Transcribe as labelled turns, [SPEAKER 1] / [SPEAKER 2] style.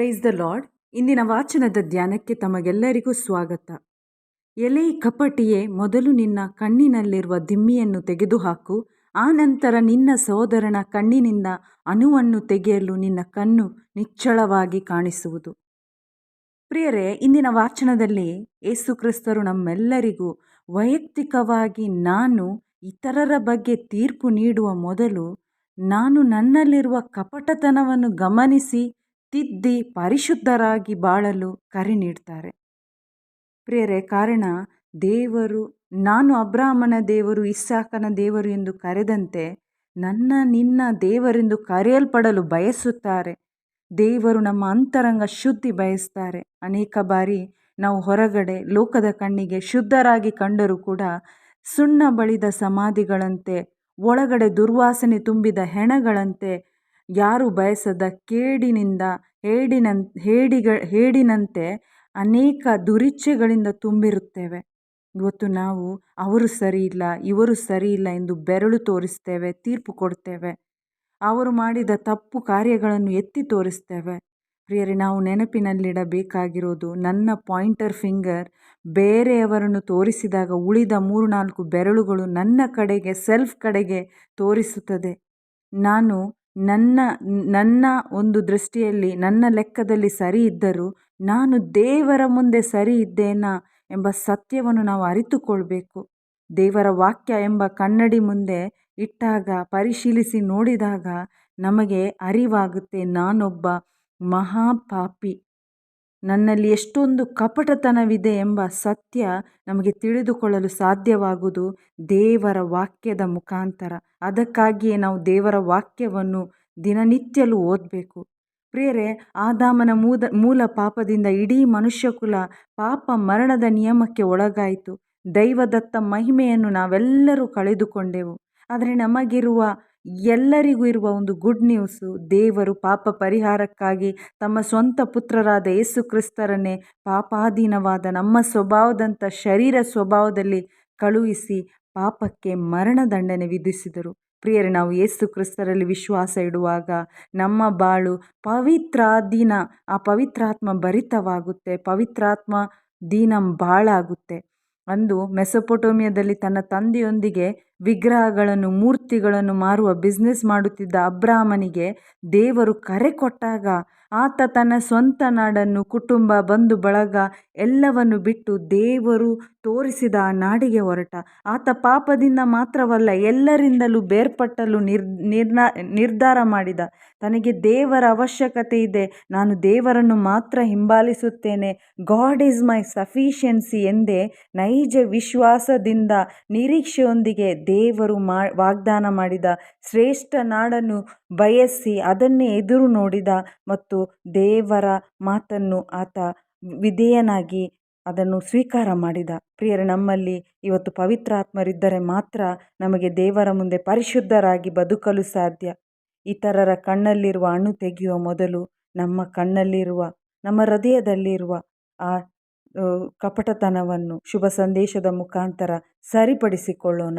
[SPEAKER 1] Praise the lord ಇಂದಿನ ವಾಚನದ ಧ್ಯಾನಕ್ಕೆ ತಮಗೆಲ್ಲರಿಗೂ ಸ್ವಾಗತ. ಎಲೆ ಕಪಟಿಯೇ, ಮೊದಲು ನಿನ್ನ ಕಣ್ಣಿನಲ್ಲಿರುವ ದಿಮ್ಮಿಯನ್ನು ತೆಗೆದುಹಾಕು ಆನಂತರ ನಿನ್ನ ಸಹೋದರನ ಕಣ್ಣಿನಿಂದ ಅಣುವನ್ನು ತೆಗೆಯಲು ನಿನ್ನ ಕಣ್ಣು ನಿಚ್ಚಳವಾಗಿ ಕಾಣಿಸುವುದು. ಪ್ರಿಯರೇ, ಇಂದಿನ ವಾಚನದಲ್ಲಿ ಯೇಸು ಕ್ರಿಸ್ತರು ನಮ್ಮೆಲ್ಲರಿಗೂ ವೈಯಕ್ತಿಕವಾಗಿ ನಾನು ಇತರರ ಬಗ್ಗೆ ತೀರ್ಪು ನೀಡುವ ಮೊದಲು ನಾನು ನನ್ನಲ್ಲಿರುವ ಕಪಟತನವನ್ನು ಗಮನಿಸಿ ತಿದ್ದಿ ಪರಿಶುದ್ಧರಾಗಿ ಬಾಳಲು ಕರೆ ನೀಡ್ತಾರೆ. ಪ್ರಿಯರೇ, ಕಾರಣ ದೇವರು, ನಾನು ಅಬ್ರಾಹ್ಮನ ದೇವರು, ಇಸ್ಸಾಕನ ದೇವರು ಎಂದು ಕರೆದಂತೆ ನನ್ನ, ನಿನ್ನ ದೇವರೆಂದು ಕರೆಯಲ್ಪಡಲು ಬಯಸುತ್ತಾರೆ. ದೇವರು ನಮ್ಮ ಅಂತರಂಗ ಶುದ್ಧಿ ಬಯಸ್ತಾರೆ. ಅನೇಕ ಬಾರಿ ನಾವು ಹೊರಗಡೆ ಲೋಕದ ಕಣ್ಣಿಗೆ ಶುದ್ಧರಾಗಿ ಕಂಡರೂ ಕೂಡ ಸುಣ್ಣ ಬಳಿದ ಸಮಾಧಿಗಳಂತೆ, ಒಳಗಡೆ ದುರ್ವಾಸನೆ ತುಂಬಿದ ಹೆಣಗಳಂತೆ ಯಾರು ಬಯಸದ ಕೇಡಿನಿಂದ ಹೇಡಿನಂ, ಹೇಡಿಗ, ಹೇಡಿನಂತೆ ಅನೇಕ ದುರಿಚ್ಛೆಗಳಿಂದ ತುಂಬಿರುತ್ತೇವೆ. ಇವತ್ತು ನಾವು ಅವರು ಸರಿ ಇಲ್ಲ, ಇವರು ಸರಿ ಇಲ್ಲ ಎಂದು ಬೆರಳು ತೋರಿಸ್ತೇವೆ, ತೀರ್ಪು ಕೊಡ್ತೇವೆ. ಅವರು ಮಾಡಿದ ತಪ್ಪು ಕಾರ್ಯಗಳನ್ನು ಎತ್ತಿ ತೋರಿಸ್ತೇವೆ. ಪ್ರಿಯರೇ, ನಾವು ನೆನಪಿನಲ್ಲಿಡಬೇಕಾಗಿರೋದು ನನ್ನ ಪಾಯಿಂಟರ್ ಫಿಂಗರ್ ಬೇರೆಯವರನ್ನು ತೋರಿಸಿದಾಗ ಉಳಿದ ಮೂರು ನಾಲ್ಕು ಬೆರಳುಗಳು ನನ್ನ ಕಡೆಗೆ, ಸೆಲ್ಫ್ ಕಡೆಗೆ ತೋರಿಸುತ್ತದೆ. ನಾನು ನನ್ನ ನನ್ನ ಒಂದು ದೃಷ್ಟಿಯಲ್ಲಿ, ನನ್ನ ಲೆಕ್ಕದಲ್ಲಿ ಸರಿ ಇದ್ದರೂ ನಾನು ದೇವರ ಮುಂದೆ ಸರಿ ಇದ್ದೇನಾ ಎಂಬ ಸತ್ಯವನ್ನು ನಾವು ಅರಿತುಕೊಳ್ಬೇಕು. ದೇವರ ವಾಕ್ಯ ಎಂಬ ಕನ್ನಡಿ ಮುಂದೆ ಇಟ್ಟಾಗ, ಪರಿಶೀಲಿಸಿ ನೋಡಿದಾಗ ನಮಗೆ ಅರಿವಾಗುತ್ತೆ, ನಾನೊಬ್ಬ ಮಹಾಪಾಪಿ. ನನ್ನಲ್ಲಿ ಎಷ್ಟೊಂದು ಕಪಟತನವಿದೆ ಎಂಬ ಸತ್ಯ ನಮಗೆ ತಿಳಿದುಕೊಳ್ಳಲು ಸಾಧ್ಯವಾಗುವುದು ದೇವರ ವಾಕ್ಯದ ಮುಖಾಂತರ. ಅದಕ್ಕಾಗಿಯೇ ನಾವು ದೇವರ ವಾಕ್ಯವನ್ನು ದಿನನಿತ್ಯಲೂ ಓದಬೇಕು. ಪ್ರಿಯರೇ, ಆದಾಮನ ಮೂದ, ಮೂಲ ಪಾಪದಿಂದ ಇಡೀ ಮನುಷ್ಯಕುಲ ಪಾಪ ಮರಣದ ನಿಯಮಕ್ಕೆ ಒಳಗಾಯಿತು. ದೈವದತ್ತ ಮಹಿಮೆಯನ್ನು ನಾವೆಲ್ಲರೂ ಕಳೆದುಕೊಂಡೆವು. ಆದರೆ ನಮಗಿರುವ ಎಲ್ಲರಿಗೂ ಇರುವ ಒಂದು ಗುಡ್ ನ್ಯೂಸು ದೇವರು ಪಾಪ ಪರಿಹಾರಕ್ಕಾಗಿ ತಮ್ಮ ಸ್ವಂತ ಪುತ್ರರಾದ ಯೇಸು ಕ್ರಿಸ್ತರನ್ನೇ ಪಾಪಾಧೀನವಾದ ನಮ್ಮ ಸ್ವಭಾವದಂಥ ಶರೀರ ಸ್ವಭಾವದಲ್ಲಿ ಕಳುಹಿಸಿ ಪಾಪಕ್ಕೆ ಮರಣದಂಡನೆ ವಿಧಿಸಿದರು. ಪ್ರಿಯರೇ, ನಾವು ಯೇಸು ಕ್ರಿಸ್ತರಲ್ಲಿ ವಿಶ್ವಾಸ ಇಡುವಾಗ ನಮ್ಮ ಬಾಳು ಪವಿತ್ರಾಧೀನ, ಆ ಪವಿತ್ರಾತ್ಮ ಭರಿತವಾಗುತ್ತೆ, ಪವಿತ್ರಾತ್ಮ ದೀನ ಬಾಳಾಗುತ್ತೆ. ಅಂದು ಮೆಸೊಪೊಟೋಮಿಯಾದಲ್ಲಿ ತನ್ನ ತಂದೆಯೊಂದಿಗೆ ವಿಗ್ರಹಗಳನ್ನು, ಮೂರ್ತಿಗಳನ್ನು ಮಾರುವ ಬಿಸ್ನೆಸ್ ಮಾಡುತ್ತಿದ್ದ ಅಬ್ರಾಹ್ಮನಿಗೆ ದೇವರು ಕರೆ ಕೊಟ್ಟಾಗ ಆತ ತನ್ನ ಸ್ವಂತ ನಾಡನ್ನು, ಕುಟುಂಬ, ಬಂಧು, ಬಳಗ ಎಲ್ಲವನ್ನು ಬಿಟ್ಟು ದೇವರು ತೋರಿಸಿದ ಆ ನಾಡಿಗೆ ಹೊರಟ. ಆತ ಪಾಪದಿಂದ ಮಾತ್ರವಲ್ಲ, ಎಲ್ಲರಿಂದಲೂ ಬೇರ್ಪಟ್ಟಲು ನಿರ್ ನಿರ್ನಾ, ನಿರ್ಧಾರ ಮಾಡಿದ. ತನಗೆ ದೇವರ ಅವಶ್ಯಕತೆ ಇದೆ. ನಾನು ದೇವರನ್ನು ಮಾತ್ರ ಹಿಂಬಾಲಿಸುತ್ತೇನೆ. ಗಾಡ್ ಈಸ್ ಮೈ ಸಫಿಷಿಯನ್ಸಿ ಎಂದೇ ನೈಜ ವಿಶ್ವಾಸದಿಂದ ನಿರೀಕ್ಷೆಯೊಂದಿಗೆ ದೇವರು ಮಾ, ವಾಗ್ದಾನ ಮಾಡಿದ ಶ್ರೇಷ್ಠ ನಾಡನ್ನು ಬಯಸಿ ಅದನ್ನೇ ಎದುರು ನೋಡಿದ ಮತ್ತು ದೇವರ ಮಾತನ್ನು ಆತ ವಿಧೇಯನಾಗಿ ಅದನ್ನು ಸ್ವೀಕಾರ ಮಾಡಿದ. ಪ್ರಿಯರು, ನಮ್ಮಲ್ಲಿ ಇವತ್ತು ಪವಿತ್ರಾತ್ಮರಿದ್ದರೆ ಮಾತ್ರ ನಮಗೆ ದೇವರ ಮುಂದೆ ಪರಿಶುದ್ಧರಾಗಿ ಬದುಕಲು ಸಾಧ್ಯ. ಇತರರ ಕಣ್ಣಲ್ಲಿರುವ ಅಣು ತೆಗೆಯುವ ಮೊದಲು ನಮ್ಮ ಕಣ್ಣಲ್ಲಿರುವ, ನಮ್ಮ ಹೃದಯದಲ್ಲಿರುವ ಆ, ಕಪಟತನವನ್ನು, ಶುಭ ಸಂದೇಶದ ಮುಖಾಂತರ ಸರಿಪಡಿಸಿಕೊಳ್ಳೋಣ.